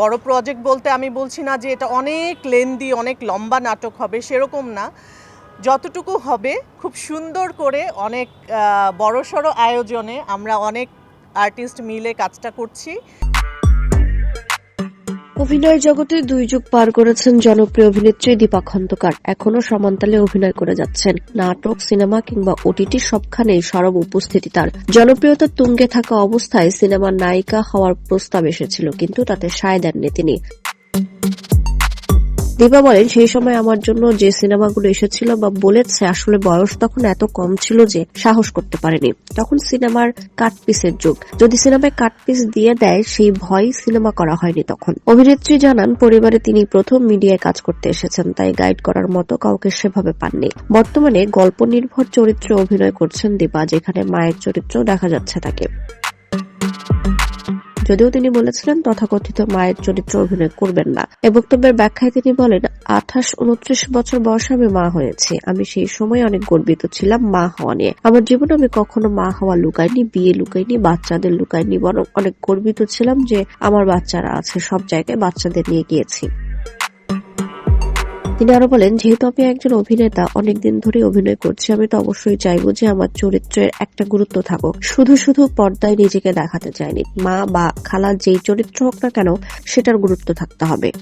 বড় প্রজেক্ট বলতে আমি বলছি না যে এটা অনেক লেন্দি অনেক লম্বা নাটক হবে, সেরকম না। যতটুকু হবে, খুব সুন্দর করে অনেক বড়সড় আয়োজনে আমরা অনেক আর্টিস্ট মিলে কাজটা করছি। অভিনয় জগতে দুই যুগ পার করেছেন জনপ্রিয় অভিনেত্রী দীপা খন্দকার। এখনও সমান্তালে অভিনয় করে যাচ্ছেন। নাটক, সিনেমা কিংবা ওটিটি সবখানেই সরব উপস্থিতি তার। জনপ্রিয়তা তুঙ্গে থাকা অবস্থায় সিনেমার নায়িকা হওয়ার প্রস্তাব এসেছিল, কিন্তু তাতে সায় দেননি তিনি। দীপা বলেন, সেই সময় আমার জন্য যে সিনেমাগুলো এসেছিল বা বলেছে, আসলে বয়স তখন এত কম ছিল যে সাহস করতে পারেনি। তখন সিনেমার কাটপিসের যুগ। যদি সিনেমায় কাটপিস দিয়ে দেয়, সেই ভয় সিনেমা করা হয়নি তখন। অভিনেত্রী জানান, পরিবারে তিনি প্রথম মিডিয়ায় কাজ করতে এসেছেন, তাই গাইড করার মতো কাউকে সেভাবে পাননি। বর্তমানে গল্প নির্ভর চরিত্রে অভিনয় করছেন দীপা, যেখানে মায়ের চরিত্র দেখা যাচ্ছে তাকে। যদিও তিনি বলেছিলেন তথাকথিত মায়ের চরিত্র অভিনয় করবেন না। এ বক্তব্যের ব্যাখ্যায় তিনি বলেন, আঠাশ, উনত্রিশ বছর বয়সে আমি মা হয়েছি। আমি সেই সময় অনেক গর্বিত ছিলাম মা হওয়া নিয়ে। আমার জীবনে আমি কখনো মা হওয়া লুকাইনি, বিয়ে লুকাইনি, বাচ্চাদের লুকাইনি, বরং অনেক গর্বিত ছিলাম যে আমার বাচ্চারা আছে, সব জায়গায় বাচ্চাদের নিয়ে গিয়েছি। তিনি আরও বলেন, যেহেতু আমি একজন অভিনেতা, অনেকদিন ধরে অভিনয় করছি, আমি তো অবশ্যই চাইব যে আমার চরিত্রের একটা গুরুত্ব থাকুক। শুধু শুধু পর্দায় নিজেকে দেখাতে চাইনি। মা বা খালা যেই চরিত্র হোক না কেন, সেটার গুরুত্ব থাকতে হবে।